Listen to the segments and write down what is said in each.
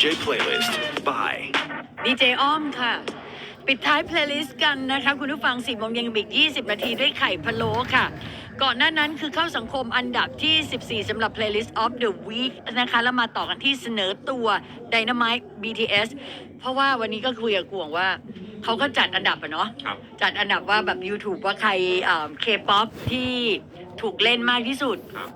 DJ playlist by ดีเจอ้อมค่ะ ปิดท้ายเพลย์ลิสต์กันนะคะ คุณผู้ฟัง4โมงเย็นกับอีก 20 นาทีด้วยไข่พะโล้ค่ะ ก่อนหน้านั้นคือเข้าสังคมอันดับที่ 14สำหรับ Playlist of the Week นะคะ แล้วมาต่อกันที่เสนอตัว Dynamite BTS เพราะว่าวันนี้ก็คุยกับกวงว่าเขาก็จัดอันดับอะเนาะครับ จัดอันดับว่าแบบ YouTube ว่าใครเคป๊อปที่ถูกเล่นมากที่สุด ครับ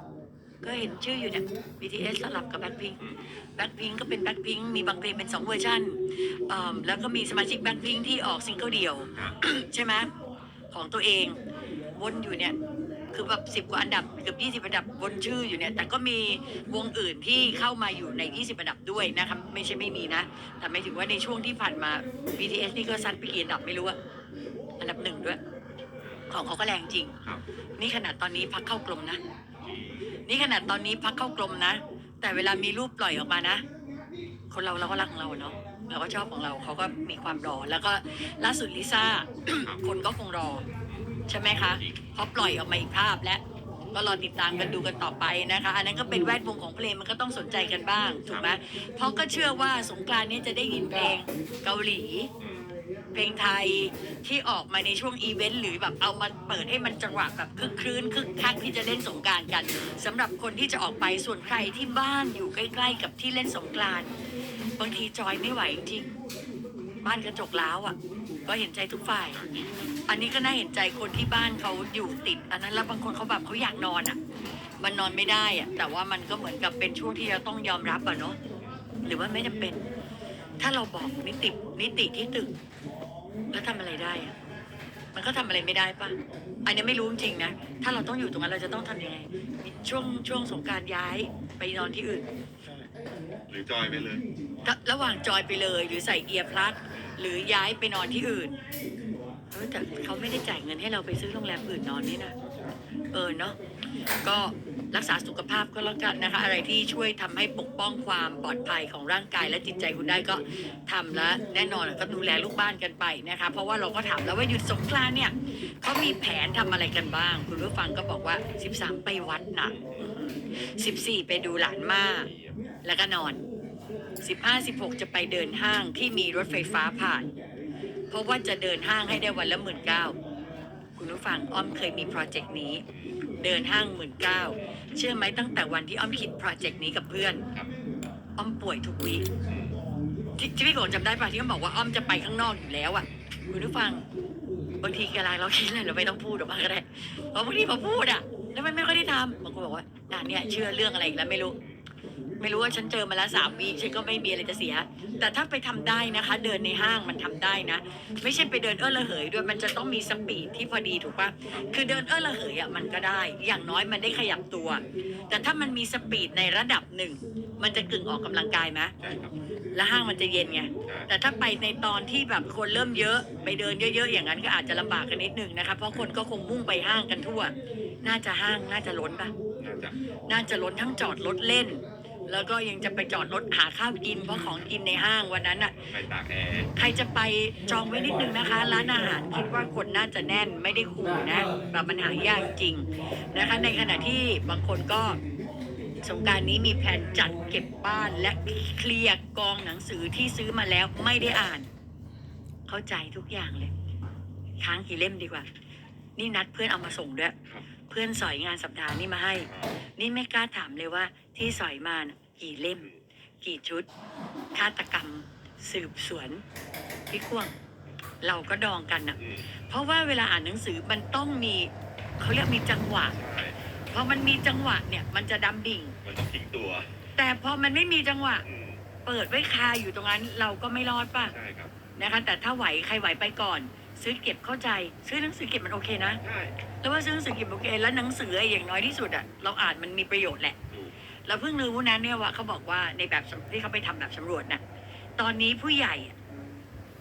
ก็เห็นชื่ออยู่เนี่ย BTS สลับกับ Blackpink อืม Blackpink ก็เป็น Blackpink มีบางเพลงเป็น2เวอร์ชันอ่าแล้วก็มีสมาชิก Blackpink ที่ออกซิงเกิลเดี่ยวครับใช่ไหมของตัวเองวนอยู่เนี่ย คือแบบสิบกว่าอันดับเกือบยี่สิบอันดับวนชื่ออยู่เนี่ย แต่ก็มีวงอื่นที่เข้ามาอยู่ใน20อันดับด้วยนะครับ ไม่ใช่ไม่มีนะ แต่หมายถึงว่าในช่วงที่ผ่านมา BTS นี่ก็ซัดไปกี่อันดับไม่รู้อะอันดับหนึ่งด้วย ของเขาก็แรงจริง ครับ นี่ขนาดตอนนี้พักเข้ากลมนะ นี่ขนาดตอนนี้พักเข้ากลมนะ แต่เวลามีรูปปล่อยออกมานะ คนเราเราก็รักของเราเนาะเราก็ชอบของเราเขาก็มีความรอ แล้วก็ล่าสุดลิซ่า คนก็คงรอ ใช่ไหมคะเพราะปล่อยออกมาอีกภาพแล้วก็รอติดตามกันดูกันต่อไปนะคะ อันนั้นก็เป็นแวดวงของเพลงมันก็ต้องสนใจกันบ้างถูกไหมเพราะก็เชื่อว่าสงกรานต์นี้จะได้ยินเพลงเกาหลี เพลงไทยที่ออกมาในช่วงอีเวนต์หรือแบบเอามาเปิดให้มันจังหวะแบบคึกครื้นคึกคักที่จะเล่นสงการกันสำหรับคนที่จะออกไปส่วนใครที่บ้านอยู่ใกล้ ๆ กับที่เล่นสงกานต์บางทีจอยไม่ไหวจริงบ้านกระจกล้าวอะ ก็เห็นใจทุกฝ่าย อันนี้ก็น่าเห็นใจคนที่บ้านเขาอยู่ติด อันนั้นแล้วบางคนเขาแบบเขาอยากนอนอะ มันนอนไม่ได้อะ แต่ว่ามันก็เหมือนกับเป็นช่วงที่เราต้องยอมรับอะเนาะหรือว่าไม่จำเป็น ถ้าเราบอกนิตินิติที่ตึก แล้วทำอะไรได้อะมันก็ทำอะไรไม่ได้ปะอันนี้ไม่รู้จริงๆนะ ถ้าเราต้องอยู่ตรงนั้นเราจะต้องทำยังไง ช่วงช่วงสงกรารย้ายไปนอนที่อื่น หรือจอยไปเลยระระหว่างจอยไปเลย หรือใส่เอียร์พลัสหรือย้ายไปนอนที่อื่นเออแต่เขาไม่ได้จ่ายเงินให้เราไปซื้อโรงแรมอื่นนอนนี่นะ เออเนาะก็ รักษาสุขภาพก็แล้วกันนะคะ อะไรที่ช่วยทำให้ปกป้องความปลอดภัยของร่างกายและจิตใจคุณได้ก็ทำแล้วแน่นอนก็ดูแลลูกบ้านกันไปนะคะ เพราะว่าเราก็ถามแล้วว่าหยุดสงกรานเนี่ยเขามีแผนทำอะไรกันบ้าง คุณผู้ฟังก็บอกว่า 13 ไปวัดหนัก 14 ไปดูหลานมาแล้วก็นอน 15 16 จะไปเดินห้างที่มีรถไฟฟ้าผ่าน เพราะว่าจะเดินห้างให้ได้วันละหมื่นเก้าคุณผู้ฟังอ้อมเคยมีโปรเจกต์นี้ เดินห้างหมื่นเก้าเชื่อไหมตั้งแต่วันที่อ้อมคิดโปรเจกต์นี้กับเพื่อน อ้อมป่วยทุกวีคที่ที่พี่โกจำได้ป่ะที่อ้อมบอกว่าอ้อมจะไปข้างนอกอยู่แล้วอะคุณผู้ฟังบางทีเวลาเราคิดอะไรเราไม่ต้องพูดออกมาก็ได้เพราะบางทีพอพูดอะแล้วมันไม่ค่อยได้ทำบางคนบอกว่าด่านเนี่ยเชื่อเรื่องอะไรอีกแล้วไม่รู้ ไม่รู้ว่าฉันเจอมาแล้วสามวีคฉันก็ไม่มีอะไรจะเสีย แต่ถ้าไปทำได้นะคะ เดินในห้างมันทำได้นะ ไม่ใช่ไปเดินเออระเหยด้วยมันจะต้องมีสปีดที่พอดีถูกปะคือเดินเออระเหยอะมันก็ได้ อย่างน้อยมันได้ขยับตัว แต่ถ้ามันมีสปีดในระดับหนึ่ง มันจะกึ่งออกกำลังกายไหมใช่ครับแล้วห้างมันจะเย็นไงใช่แต่ถ้าไปในตอนที่แบบคนเริ่มเยอะ ไปเดินเยอะๆอย่างนั้นก็อาจจะลำบากกันนิดนึงนะคะเพราะคนก็คงมุ่งไปห้างกันทั่ว น่าจะห้างน่าจะล้นปะน่าจะน่าจะล้นทั้งจอดรถเล่น แล้วก็ยังจะไปจอดรถหาข้าวกินเพราะของกินในห้างวันนั้นอะ ไปตากแอร์ใครจะไปจองไว้นิดนึงนะคะ ร้านอาหารคิดว่าคนน่าจะแน่นไม่ได้คูนะแบบมันหายากจริงนะคะ ในขณะที่บางคนก็สงกรารนี้มีแผนจัดเก็บบ้านและเคลียร์กองหนังสือที่ซื้อมาแล้วไม่ได้อ่าน เข้าใจทุกอย่างเลย ค้างกี่เล่มดีกว่า นี่นัดเพื่อนเอามาส่งด้วย ครับ เพื่อนสอยงานสัปดาห์นี้มาให้ นี่ไม่กล้าถามเลยว่า ที่สอยมานะกี่เล่ม กี่ชุดฆาตกรรม สืบสวนพี่ควง เราก็ดองกันนะอืมเพราะว่าเวลาอ่านหนังสือมันต้องมีเขาเรียกมีจังหวะ ใช่พอมันมีจังหวะเนี่ยมันจะดำดิ่ง มันต้องทิ้งตัวแต่พอมันไม่มีจังหวะ อืมเปิดไว้คาอยู่ตรงนั้น เราก็ไม่รอดป่ะ ใช่ครับ นะคะ แต่ถ้าไหวใครไหวไปก่อน ซื้อเก็บเข้าใจ ซื้อหนังสือเก็บมันโอเคนะ ใช่แล้วว่าซื้อหนังสือเก็บโอเค แล้วหนังสือไอ้อย่างน้อยที่สุดอะเราอ่านมันมีประโยชน์แหละ ถูกเราเพิ่งรู้นะเนี่ยว่าเขาบอกว่าในแบบสำที่เขาไปทำแบบสำรวจน่ะตอนนี้ผู้ใหญ่อะ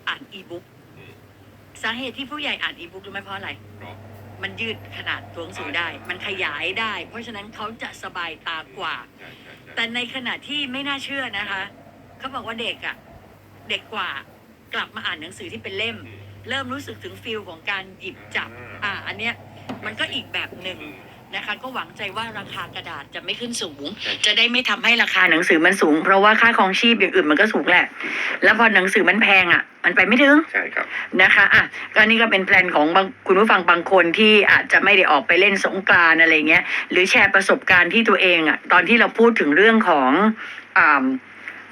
อ่านอีบุ๊กอืมสาเหตุที่ผู้ใหญ่อ่านอีบุ๊กรู้ไหมเพราะอะไร เพราะมันยืดขนาดตัวหนังสือได้ มันขยายได้ เพราะฉะนั้นเขาจะสบายตากว่า ใช่ใช่ใช่แต่ในขณะที่ไม่น่าเชื่อนะคะ เขาบอกว่าเด็กอะเด็กกว่ากลับมาอ่านหนังสือที่เป็นเล่ม อืม เริ่มรู้สึกถึงฟิลของการหยิบจับ อ่า อันเนี้ยมันก็อีกแบบหนึ่งอืมนะคะ ก็หวังใจว่าราคากระดาษจะไม่ขึ้นสูง จะได้ไม่ทำให้ราคาหนังสือมันสูง เพราะว่าค่าของชีพอย่างอื่นมันก็สูงแหละ แล้วพอหนังสือมันแพงอะ มันไปไม่ถึงใช่ครับนะคะอะก็นี่ก็เป็นแพลนของบางคุณผู้ฟังบางคนที่อาจจะไม่ได้ออกไปเล่นสงกรานต์อะไรเงี้ย หรือแชร์ประสบการณ์ที่ตัวเองอะตอนที่เราพูดถึงเรื่องของอ่า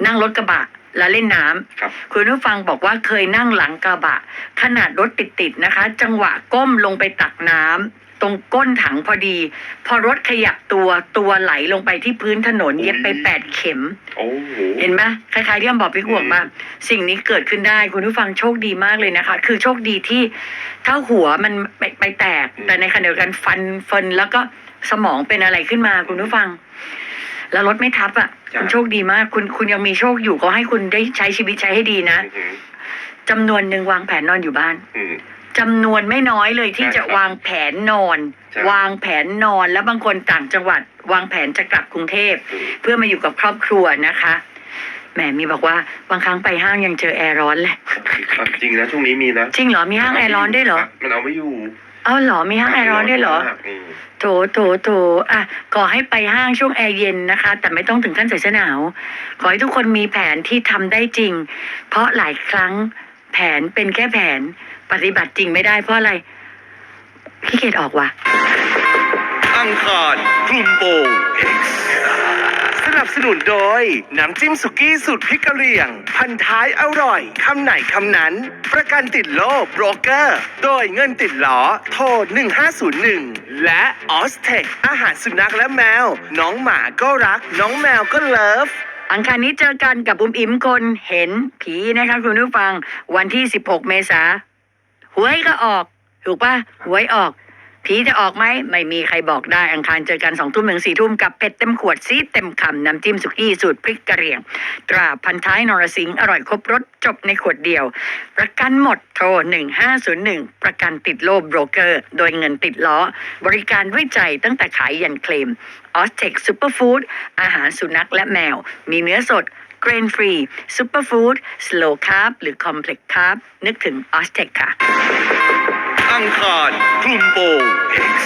นั่งรถกระบะ แล้วเล่นน้ำ ครับ คุณผู้ฟังบอกว่าเคยนั่งหลังกระบะ ขนาดรถติดๆนะคะ จังหวะก้มลงไปตักน้ำตรงก้นถังพอดี พอรถขยับตัวตัวไหลลงไปที่พื้นถนนเย็บไปแปดเข็ม โอ้โห เห็นไหมคล้ายๆที่อ้อมบอกพี่ห่วงมาสิ่งนี้เกิดขึ้นได้ คุณผู้ฟังโชคดีมากเลยนะคะ คือโชคดีที่ถ้าหัวมันไปไปแตกแต่ในขณะเดียวกันฟันฟันแล้วก็สมองเป็นอะไรขึ้นมาคุณผู้ฟัง แล้วรถไม่ทับอะคุณโชคดีมาก คุณคุณยังมีโชคอยู่ก็ให้คุณได้ใช้ชีวิตใช้ให้ดีนะอืมจำนวนหนึ่งวางแผนนอนอยู่บ้านอืมจำนวนไม่น้อยเลยที่ใช่จะครับวางแผนนอนใช่วางแผนนอนแล้วบางคนต่างจังหวัด วางแผนจะกลับกรุงเทพอืมเพื่อมาอยู่กับครอบครัวนะคะแหมมีบอกว่าบางครั้งไปห้างยังเจอแอร์ร้อนเลยอะจริงนะช่วงนี้มีนะจริงเหรอมีห้างแอร์ร้อนด้วยเหรอมันเอาไม่อยู่ อ้าวเหรอมีห้างแอร์ร้อนด้วยเหรอ มากมโถโถโถอะขอให้ไปห้างช่วงแอร์เย็นนะคะ แต่ไม่ต้องถึงขั้นใส่เสื้อหนาว ขอให้ทุกคนมีแผนที่ทำได้จริง เพราะหลายครั้งแผนเป็นแค่แผนปฏิบัติจริงไม่ได้เพราะอะไรขี้เกียจออกว่ะ อังคารคลุมโปง X ส นับสนุนโดย น้ำจิ้มสุกี้สูตรพริกกะเหรี่ยง พันท้ายอร่อย คำไหนคำนั้น ประกันติดโลบโบรกเกอร์ โดยเงินติดล้อ โทร 1501 และออสเทคอาหารสุนัขและแมว น้องหมาก็รัก น้องแมวก็เลิฟอังคารนี้เจอกันกับบุ้มอิมคนเห็นผีนะคะคุณผู้ฟัง วันที่ 16 เมษาหวยก็ออก ถูกปะหวยออก ผีจะออกไหมไม่มีใครบอกได้อังคารเจอกันสองทุ่มถึงสี่ทุ่มกับเผ็ดเต็มขวดซีดเต็มคำน้ำจิ้มสุกี้สูตรพริกกะเหรี่ยง ตราพันท้ายนรสิงห์อร่อยครบรสจบในขวดเดียว ประกันหมดโทร 1501 ประกันติดโลบโบรกเกอร์ โดยเงินติดล้อ บริการด้วยใจตั้งแต่ขายยันเคลมออสเทคซูเปอร์ฟู้ดอาหารสุนัขและแมว มีเนื้อสดเกรนฟรีซูเปอร์ฟู้ดสโลคาร์บหรือคอมเพล็กซ์คาร์บนึกถึงออสเทคค่ะ อังคารคลุมโปง X